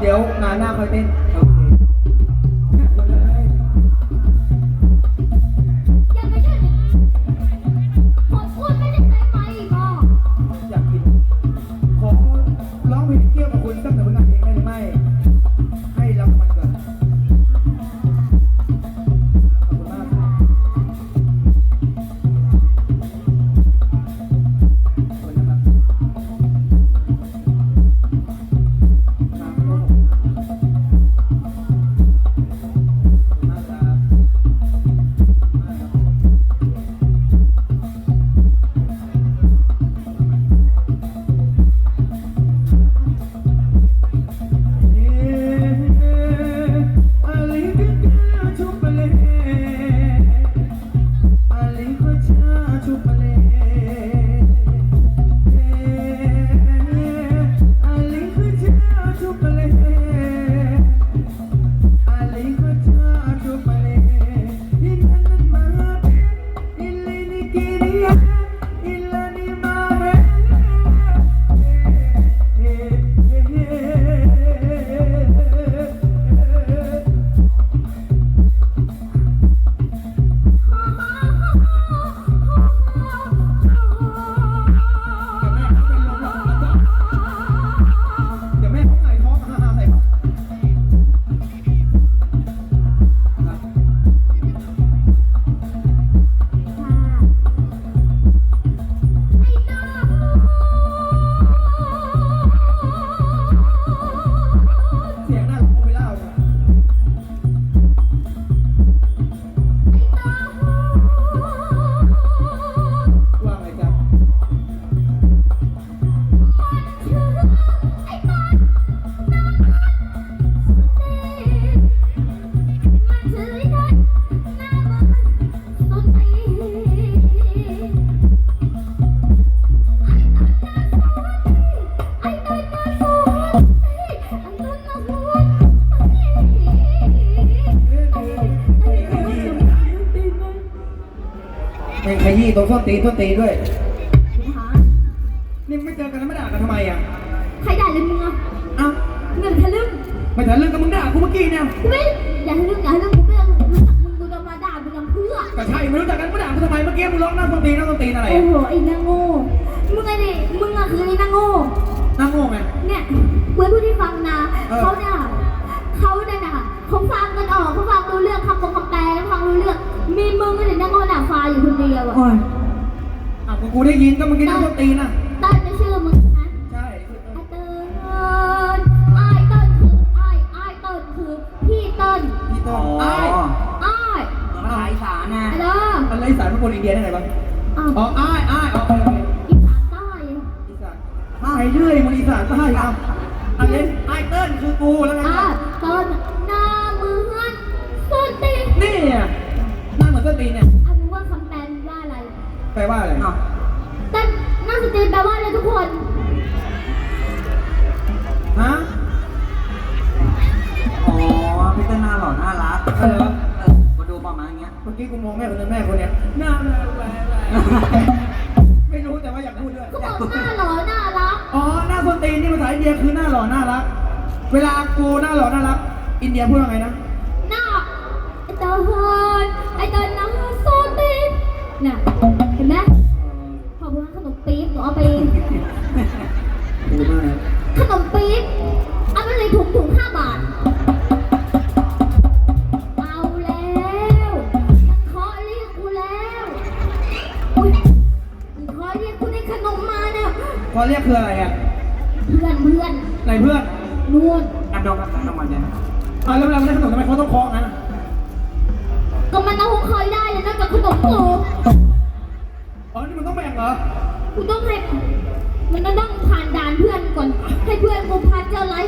เดี๋ยวงานหน้าค่อยเต้น เพลงขยี้ตรงส้นตีนส้นตีนด้วยนี่ไม่เจอกันแล้วไม่ด่ากันทำไมอะใครด่าเลยมึงอะเอ้าเงินทะลึ่งไม่ทันเรื่องกับมึงด่ากูเมื่อกี้เนี่ยกูไม่อย่าทะลึ่งอย่าทะลึ่งกูไม่รู้จักมึงกูจะมาด่ามึงทำเพื่อก็ใช่ไม่รู้จักกันไม่ด่ากูทำไมเมื่อกี้มึงร้องหน้าส้นตีนหน้าส้นตีนอะไรโอ้อะโหไอ้นางโง่มึงไงดิมึงอะคือไอ้นางโง่หน้าโง่ไง เนี่ยเพื่อนผู้ที่ฟังนะเออ เขาเนี่ยเขาเนี่ยนะเขาฟังกันออกเขาฟังรู้เรื่องคำตรงคำ มีมึงก็เห็นนางโง่หนาฟ้าอยู่คนเดียวอะโอ้ยอะก็กูได้ยินก็เมื่อกี้หน้าส้นตีนน่ะเต้นไม่ชื่อมึงนะใช่ไอ้เติ้ลไอ้เติ้ลคือไอ้ไอ้เติ้ลคือพี่เติ้ลพี่ต้นไอ้ไอ้ภาษาอีสานนะอะไรอะไรสายเป็นคนอินเดียได้ไงบ้างอ้าวอ๋อไอ้ไอ้อ๋อโอเคโอเคอีสานใต้อีสานไอ้เรื่อยมึงอีสานใต้ครับอันนี้ไอ้เติ้ลคือกูแล้วไง แปลว่าอะไรอ้าวเต้นหน้าสตรีนแปลว่าอะไรทุกคน ฮะอ๋อพี่เต้นหน้าหล่อน่ารักเออเออมาดูประมาณเงี้ย เมื่อกี้กูมองแม่คนนึงแม่คนเนี้ยหน้าแม่แหวะแหวะไม่รู้แต่ว่าอยากพูดด้วยเขาบอกหน้าหล่อน่ารัก อ๋อ หน้าคนตีนนี่ภาษาอินเดียคือหน้าหล่อน่ารัก เวลากูหน้าหล่อน่ารัก อินเดียพูดว่าไงนะ หน้าไอเติ้ลไอเติ้ลหน้าโซตีนน่ะเห็นไหมข อบคุณขนมปี๊บหนูเอาไปดูมากนะขนมปี๊บเอาไปเลยถุงถุงห้าบาท เอาแล้วมันเคาะเรียกกูแล้วอุ้ยมันเคาะเรียกกูได้ขนมมาเนี่ยพอเรียกคืออะไรอะเพื่อนเพื่อนไหนเพื่อนนู่น อันดองกับรางวัลเนี่ยอะแล้วเวลาไม่ได้ขนมทำไมเขาต้องเคาะนะ ก็มันเอาของเคยได้เลยนอกจากขนมกู มึงต้องแบ่งเหรอ กูต้องให้มันต้องผ่านด่านเพื่อนก่อน ให้เพื่อนกูพาเจ้าไลฟ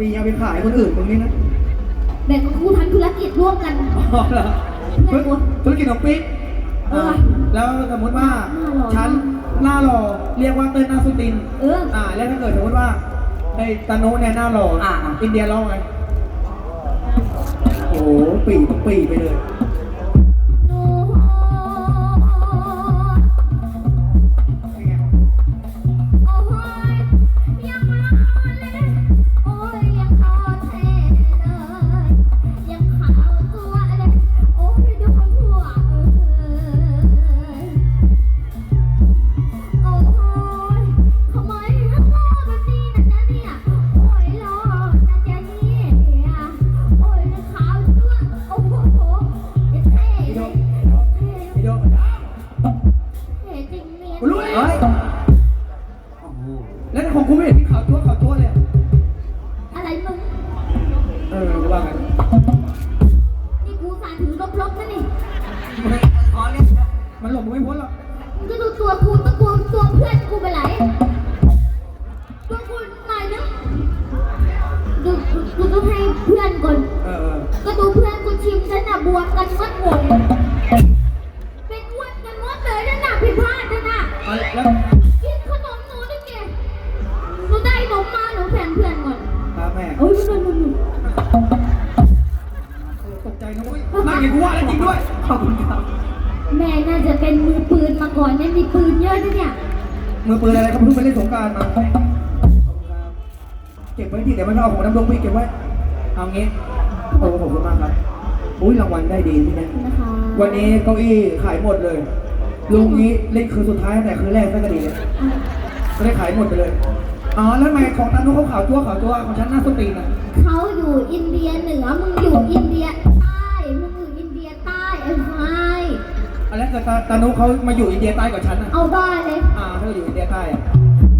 รีเอาไปขายคนอื่นมึงนี่นะแบ่งกับครูทำธุรกิจร่วมกันอ๋อเหรอธุรกิจของปิ๊กเออ แล้วสมมติว่าหน้าหล่อ ฉันหน้าหล่อเรียกว่าเต้นหน้าสุติน เออ อ่าแล้วถ้าเกิดสมมติว่าไอ้ตาโนเนี่ยหน้าหล่ออ่าอ่า อินเดียร้องไงโอ้โหปีกปีไปเลย จริงด้วย ขอบคุณครับ แม่น่าจะเป็นมือปืนมาก่อนเนี่ยมีปืนเยอะนะเนี่ยมือปืนอะไรเขาเพิ่งไปเล่นสงกรารมาเก็บไว้ที่เดี๋ยวมันเอาของน้ำดงพี่เก็บไว้ เอางี้โอ้ขอบคุณมากครับอุ้ยรางวัลได้ดีพี่นะนะคะวันนี้เก้าอี้ขายหมดเลยลุงนี้เล่นคืนสุดท้ายแต่คืนแรกซะก็ดีเลยก็ได้ขายหมดไปเลย อ๋อแล้วทำไมของตานุเขาขาวตัวขาวตัวของฉันหน้าส้นตีนอะเขาอยู่อินเดียเหนือมึงอยู่อินเดีย แล้วเกิดตาตานุเขามาอยู่อินเดียใต้กว่าฉันอะเอาได้เลย อ่าถ้าอยู่อินเดียใต้อะ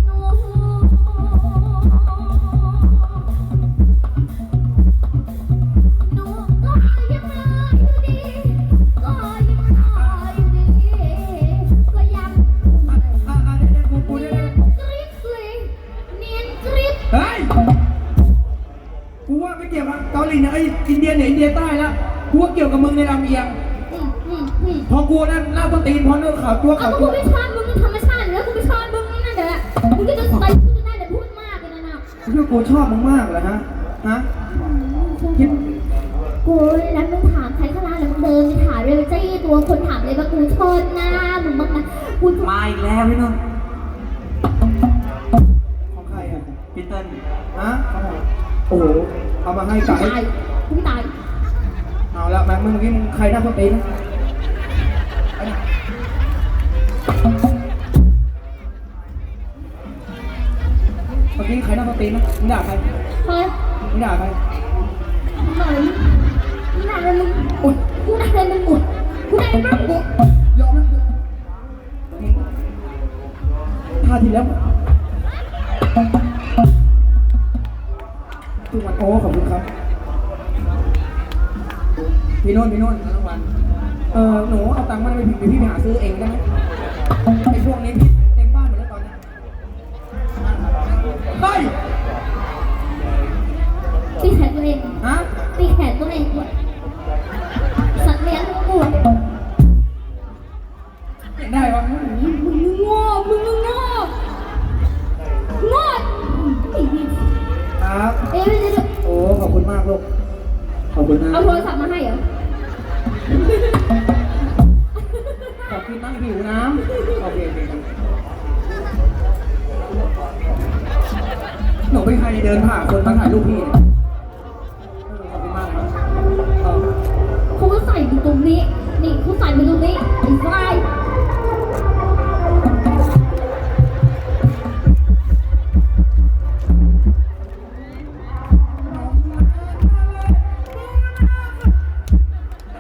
โอ้โหหนูก็ยังรออยู่ดีก็ยังรออยู่ดีก็ยังอะอะอะเดี๋ยวเดี๋ยวกูกูเดี๋ยวเดี๋ยวกริบเลยเนียนกริบเฮ้ยกูว่าไม่เกี่ยวกับเกาหลีนะไอ้ยอินเดียเนี่ยอินเดียใต้ละกูว่าเกี่ยวกับมึงในลำเอียงอืมอืมอืมพอ กูนั่นหน้าต้นตีนพอเนื้อขาวตัวเอาขาวกูตัวไม่ชอบมึงธรรมชาติอยู่แล้วกูไม่ชอบมึงนั่นเดี๋ยวแหละมึงก็จะไปกูจะได้แต่พูดมากเลยนะน่ะคือกูชอบมึงมากเหรอฮะฮะคิดกูแล้วมึงถามใครข้างล่างแล้วมึงเดินไปถามเลยจี้ตัวคนถามเลยว่ากูชนหน้ามึงบ้างนะกูมาอีกแล้วพี่นุ่นของใครอะพี่เติ้ลฮะโอ้โหเอามาให้ตาไก่ยกูไม่ตายเอาละแม็กมึงเมื่อกี้มึงใครหน้าต้นตีนนะไปดิ เมื่อกี้ใครน้าต้นตีนนะมึงด่าใครเฮ้ยมึงด่าใครเหน่อยมึงด่าอะไรมึงอุดกูด่าอะไรมึงอุดกูด่าอะไรมึงอุดยอมแล้วท่าทีแล้วทุกวันโอ้ขอบคุณครับพี่โน่นพี่โน่นรางวัล เออหนูเอาตังค์มันไปผิดไปพี่ไปหาซื้อเองได้ไหมไอ้พวงนี้พี่ ใครเดินผ่านคนมาถ่ายรูปพี่ขอบคุณมากครับต่อเขาก็ใส่อยู่ตรงนี้ นี่เขาใส่อยู่ตรงนี้ไอ้าย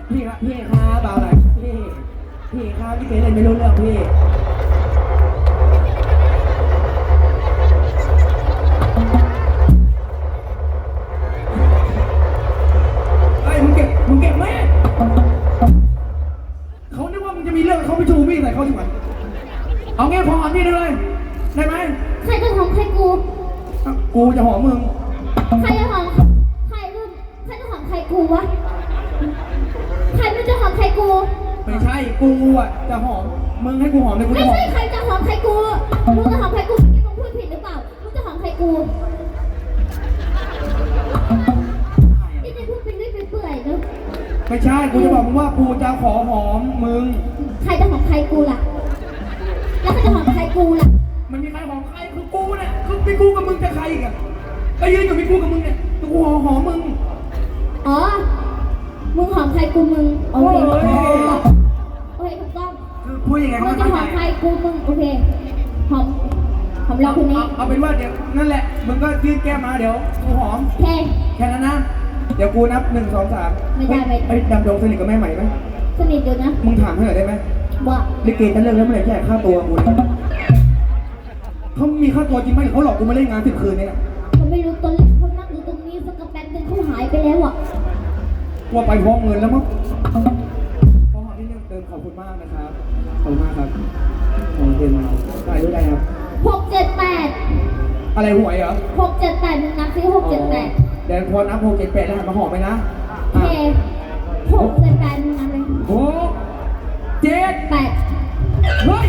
พี่ครับพี่ครับเบาอะไรพี่พี่ครับพี่เห็นอะไรไม่รู้เรื่องพี่ วะ ใครมันจะหอมใครกู ไม่ใช่กูอะจะหอมมึงให้กูหอมเลยกูไม่จะหอมใช่ใครจะหอมใครกู มึงจะหอมใครกูเมื่อกี้มึงพูดผิดหรือเปล่า มึงจะหอมใครกูนี่จะพูดเป็นเรื่อยเป็นเปื่อยเนอะไม่ใช่กูจะบอกมึงว่ากูจะขอหอมมึง ใครจะหอมใครกูล่ะ แล้วใครจะหอมใครกูล่ะ มันมีใครหอมใครคือกูเนี่ยคือมีกูกับมึงจะใครอีกอะก็ยืนอยู่มีกูกับมึงเนี่ยกูหอมหอมมึง อ๋อ มึงหอมใครกูมึง โอเคโอ้ยโอเคถูกต้องคือพูดยังไงมึก็งจะไม่หอเข้ามใจใครกูมึง โอเค หอม หอมเราคนนี้เอาเอาเป็นว่าเดี๋ยวนั่นแหละ มึงก็ยื่นแก้มมาเดี๋ยวกูหอมโอเคแค่นั้นนะ เดี๋ยวกูนับหนึ่งสองสามไม่ได้ไม่ได้เฮ้ยดำดงสนิทกับแม่ใหม่ไหมสนิทอยู่นะ มึงถามให้หน่อยได้ไหมว่าลิเกจะเลิกแล้วเมื่อไหร่จะจ่ายค่าตัวกูเนี่ยเขามีค่าตัวจริงไหมหรือเขาหลอกกูมาเล่นงานสิบคืนเนี่ยนะเขาไม่รู้ตอนแรกเขานั่งอยู่ตรงนี้สักกระแป๊บนึงเขาหายไปแล้วอะ ว่าไปฟ้องเงินแล้วมั้งฟ้องหอมที่นึงเติมขอบคุณมากนะครับ ขอบคุณมากครับขอบคุณมาได้ด้วยได้ครับ หกเจ็ดแปดอะไรหวยเหรอหกเจ็ดแปดมึงนับซิหกเจ็ดแปดเดี๋ยวพอนับหกเจ็ดแปดแล้วหันมาหอมไปนะโอเคหกเจ็ดแปดมึงนับเลยหกเจ็ดแปดเฮ้ย